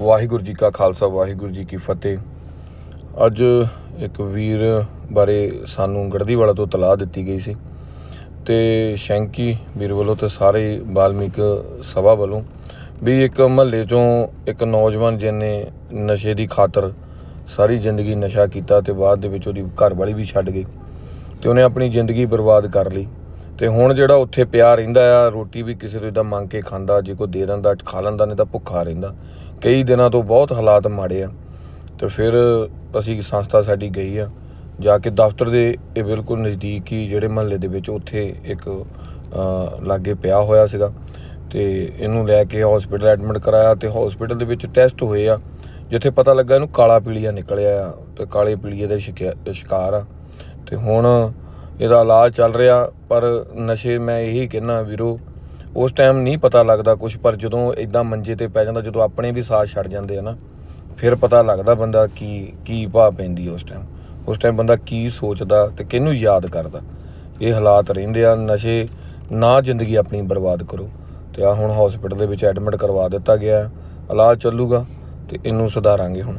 ਵਾਹਿਗੁਰੂ ਜੀ ਕਾ ਖਾਲਸਾ, ਵਾਹਿਗੁਰੂ ਜੀ ਕੀ ਫਤਿਹ। ਅੱਜ ਇੱਕ ਵੀਰ ਬਾਰੇ ਸਾਨੂੰ ਗੜਦੀਵਾਲਾ ਤੋਂ ਤਲਾਹ ਦਿੱਤੀ ਗਈ ਸੀ ਤੇ ਸ਼ੈਂਕੀ ਵੀਰ ਵੱਲੋਂ ਤੇ ਸਾਰੇ ਬਾਲਮੀਕ ਸਭਾ ਵੱਲੋਂ ਵੀ ਇੱਕ ਮਹੱਲੇ ਚੋਂ ਇੱਕ ਨੌਜਵਾਨ ਜਿਹਨੇ ਨਸ਼ੇ ਦੀ ਖਾਤਰ ਸਾਰੀ ਜ਼ਿੰਦਗੀ ਨਸ਼ਾ ਕੀਤਾ ਤੇ ਬਾਅਦ ਦੇ ਵਿੱਚ ਉਹਦੀ ਘਰ ਵਾਲੀ ਵੀ ਛੱਡ ਗਈ ਤੇ ਉਹਨੇ ਆਪਣੀ ਜ਼ਿੰਦਗੀ ਬਰਬਾਦ ਕਰ ਲਈ ਤੇ ਹੁਣ ਜਿਹੜਾ ਉੱਥੇ ਪਿਆ ਰਹਿੰਦਾ ਆ, ਰੋਟੀ ਵੀ ਕਿਸੇ ਤੋਂ ਇਦਾਂ ਮੰਗ ਕੇ ਖਾਂਦਾ, ਜੇ ਕੋਈ ਦੇ ਦਿੰਦਾ, ਖਾ ਲੈਂਦਾ, ਨਹੀਂ ਤਾਂ ਭੁੱਖਾ ਰਹਿੰਦਾ। ਕਈ ਦਿਨਾਂ ਤੋਂ ਬਹੁਤ ਹਾਲਾਤ ਮਾੜੇ ਆ ਤੇ ਫਿਰ ਅਸੀਂ ਸੰਸਥਾ ਸਾਡੀ ਗਈ ਆ, ਜਾ ਕੇ ਦਫ਼ਤਰ ਦੇ ਇਹ ਬਿਲਕੁਲ ਨਜ਼ਦੀਕ ਹੀ ਜਿਹੜੇ ਮਹੱਲੇ ਦੇ ਵਿੱਚ ਉੱਥੇ ਇੱਕ ਲਾਗੇ ਪਿਆ ਹੋਇਆ ਸੀਗਾ ਤੇ ਇਹਨੂੰ ਲੈ ਕੇ ਹਸਪੀਟਲ ਐਡਮਿਟ ਕਰਾਇਆ ਤੇ ਹਸਪੀਟਲ ਦੇ ਵਿੱਚ ਟੈਸਟ ਹੋਏ ਆ, ਜਿੱਥੇ ਪਤਾ ਲੱਗਾ ਇਹਨੂੰ ਕਾਲਾ ਪੀਲੀਆ ਨਿਕਲਿਆ ਆ ਤੇ ਕਾਲੇ ਪੀਲੀਏ ਦੇ ਸ਼ਿਕਾ- ਸ਼ਿਕਾਰ ਆ। ਤੇ ਹੁਣ ਇਹਦਾ ਇਲਾਜ ਚੱਲ ਰਿਹਾ, ਪਰ ਨਸ਼ੇ ਮੈਂ ਇਹੀ ਕਹਿਣਾ ਵੀਰੋ ਉਸ ਟਾਈਮ ਨਹੀਂ ਪਤਾ ਲੱਗਦਾ ਕੁਝ ਪਰ ਜਦੋਂ ਇਦਾਂ ਮੰਜੇ ਤੇ ਪੈ ਜਾਂਦਾ, ਜਦੋਂ ਆਪਣੇ ਵੀ ਸਾਥ ਛੱਡ ਜਾਂਦੇ ਆ ਨਾ, ਫਿਰ ਪਤਾ ਲੱਗਦਾ ਬੰਦਾ ਕੀ ਕੀ ਭਾਅ ਪੈਂਦੀ ਉਸ ਟਾਈਮ ਉਸ ਟਾਈਮ ਬੰਦਾ ਕੀ ਸੋਚਦਾ ਤੇ ਕਿਹਨੂੰ ਯਾਦ ਕਰਦਾ। ਇਹ ਹਾਲਾਤ ਰਹਿੰਦੇ ਆ, ਨਸ਼ੇ ਨਾ ਜ਼ਿੰਦਗੀ ਆਪਣੀ ਬਰਬਾਦ ਕਰੋ। ਤੇ ਆ ਹੁਣ ਹਸਪੀਟਲ ਦੇ ਵਿੱਚ ਐਡਮਿਟ ਕਰਵਾ ਦਿੱਤਾ ਗਿਆ, ਇਲਾਜ ਚੱਲੂਗਾ ਤੇ ਇਹਨੂੰ ਸੁਧਾਰਾਂਗੇ ਹੁਣ।